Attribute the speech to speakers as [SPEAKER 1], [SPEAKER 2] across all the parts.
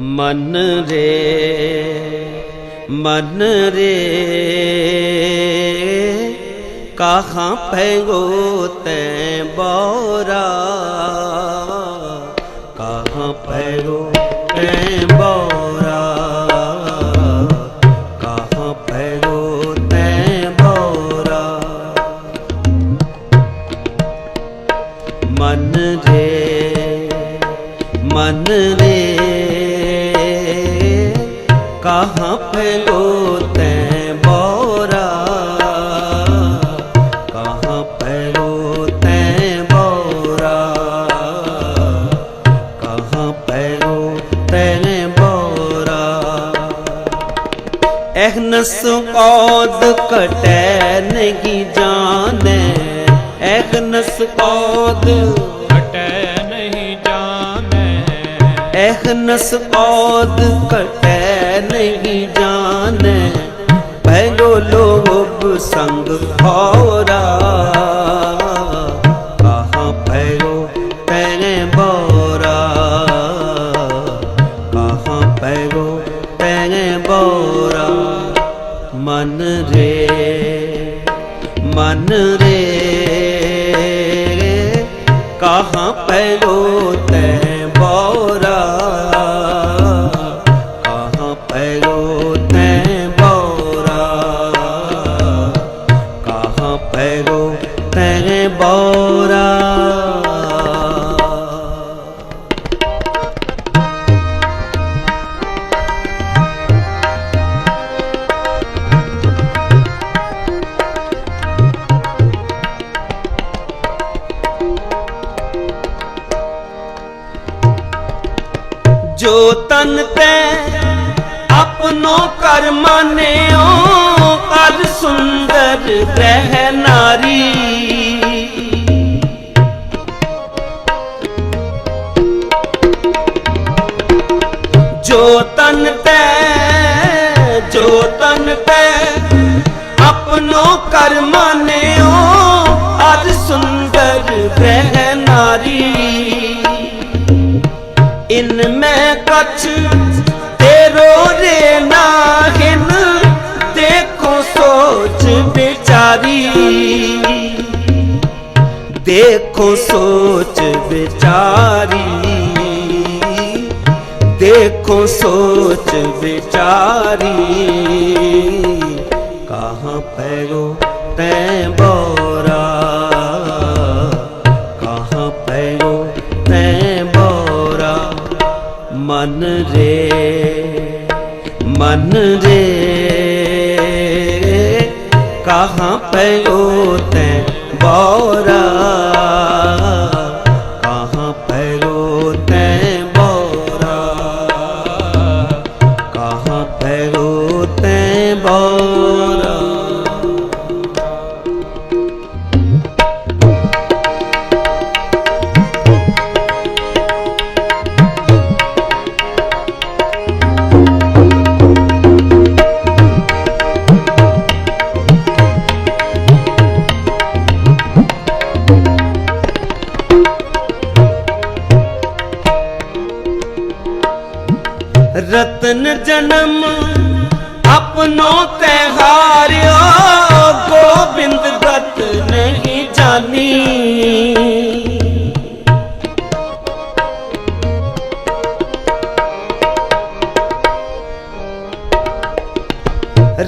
[SPEAKER 1] ਮਨ ਰੇ ਮਨ ਰੇ। ਕਹਾਂ ਪੈਗੋ ਤੈ ਬੋਰਾ, ਕਹਾਂ ਪੈਗੋ ਤੈ ਬੋਰਾ। ਕਹਾਂ ਪੈਗੋ ਤੈ ਬੋਰਾ। ਮਨ ਰੇ ਮਨ ਰੇ। ਕਹਾਂ ਫੈਲੋ ਤੈ ਬੋਰਾ ਕਹਾਂ ਫੈਲੋ ਤੈ ਬੋਰਾ ਕਹਾਂ ਫੈਲੋ ਤੈ ਬੋਰਾ ਅਹਨਸ ਔਦ ਕਟੈ ਨਹੀਂ ਜਾਣੈ ਅਹਨਸ ਔਦ
[SPEAKER 2] ਹਟੈ ਨਹੀਂ ਜਾਣੈ
[SPEAKER 1] ਅਹਨਸ ਔਦ ਕਟੈ ਪਹਿਲੋ ਲੋਭ ਸੰਗ ਹੋਰਾ ਕਹਾਂ ਪਹਿਲੋ ਤੈਨੇ ਬੋਰਾ। ਕਹਾਂ ਪਹਿਲੋ ਤੈਨੇ ਬੋਰਾ। ਮਨ ਰੇ ਮਨ ਰੇ। ਕਹਾਂ ਜੋ ਤਨ ਤੈ ਆਪਣੋ ਕਰ ਮਾਨਿਓ ਅਰ ਸੁੰਦਰ ਰਹਿ ਨਾਰੀ। ਜੋ ਤਨ ਤੈ, ਜੋ ਤਨ ਤੈ ਆਪਨੋ ਕਰ ਮਾਨਿਓ ਅਰ ਸੁੰਦਰ ਰਹਿ ਨਾਰੀ। ਇਨ ਮੈਂ ਕਛ, ਤੇਰੋ ਰੇ ਨਾਹਿਨ, ਦੇਖੋ ਸੋਚ ਵਿਚਾਰੀ। ਦੇਖੋ ਸੋਚ ਵਿਚਾਰੀ। ਦੇਖੋ ਸੋਚ ਵਿਚਾਰੀ। ਕਹਾਂ ਪੈਗੋ ਤੈ ਬੋਰਾ? ਮਨ ਰੇ ਮਨ ਰੇ। ਕਹਾਂ ਪੈਗੋ ਤੈ ਬੋਰਾ? ਰਤਨ ਜਨਮ ਆਪਣੋ ਤੇ ਹਾਰਿਓ, ਗੋਬਿੰਦ ਗਤ ਨਹੀਂ ਜਾਣੀ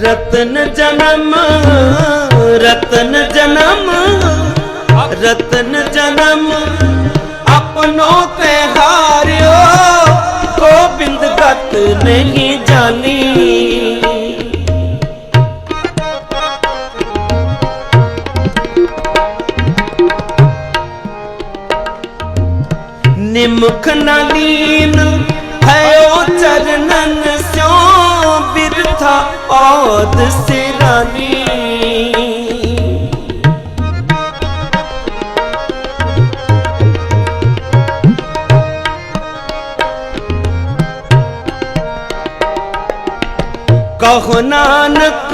[SPEAKER 1] ਰਤਨ ਜਨਮ ਰਤਨ ਜਨਮ ਰਤਨ ਜਨਮ ਆਪਣੋ ਤੇ ਹਾਰਿਓ ਗੋਬਿੰਦ ਗਤ ਨਹੀਂ ਜਾਨੀ ਨਿਮਖ ਨਲੀਨ ਹੈ ਚਰਨਨ ਸਿਓ ਬਿਰਥਾ ਔਦ ਸਿਰਾਨੀ ਕਹੋ ਨਾਨਕ,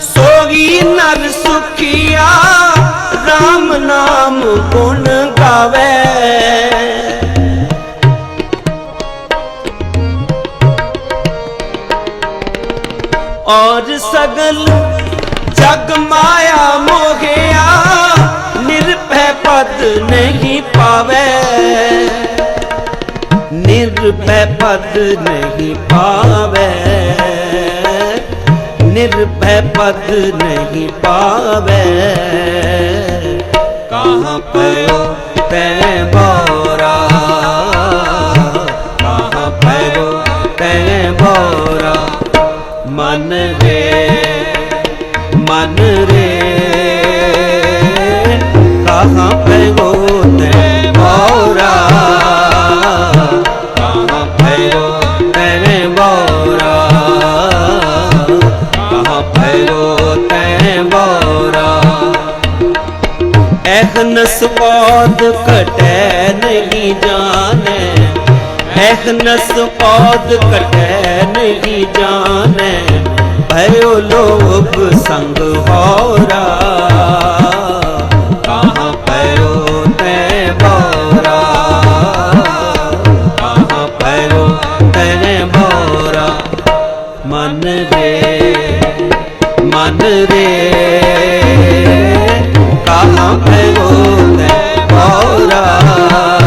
[SPEAKER 1] ਸੋਗੀ ਨਰ ਸੁਖੀਆ RAM ਨਾਮ ਗੁਣ ਗਾਵੇ। ਔਰ ਸਗਲ ਜਗ ਮਾਇਆ ਮੋਹਿਆ, ਨਿਰਭੈ ਪਦ ਨਹੀਂ ਪਾਵੇ। ਨਿਰਭੈ ਪਦ ਨਹੀਂ ਪਾਵੇ। ਨਿਰਭੈ ਪਦ ਨਹੀਂ ਪਾਵੇ। ਕਹਾਂ ਪਇਓ ਤੈ ਬੋਰਾ ਐਹਨ ਸਪੌਦ ਘਟੈ ਨਹੀਂ ਜਾਣੈ। ਐਹਨ ਸਪੌਦ ਘਟੈ ਨਹੀਂ ਜਾਣੈ। ਭਇਓ ਲੋਭ ਸੰਗ ਹੋਰਾ ਕਹਾਂ ਭਇਓ ਬੋਰਾ ਕਹਾਂ ਭਇਓ ਬੋਰਾ ਮਨ ਰੇ ਮਨ ਰੇ ਕਾਲਾਂ ਤੇ ਮੋਤੇ ਮੋਰਾ।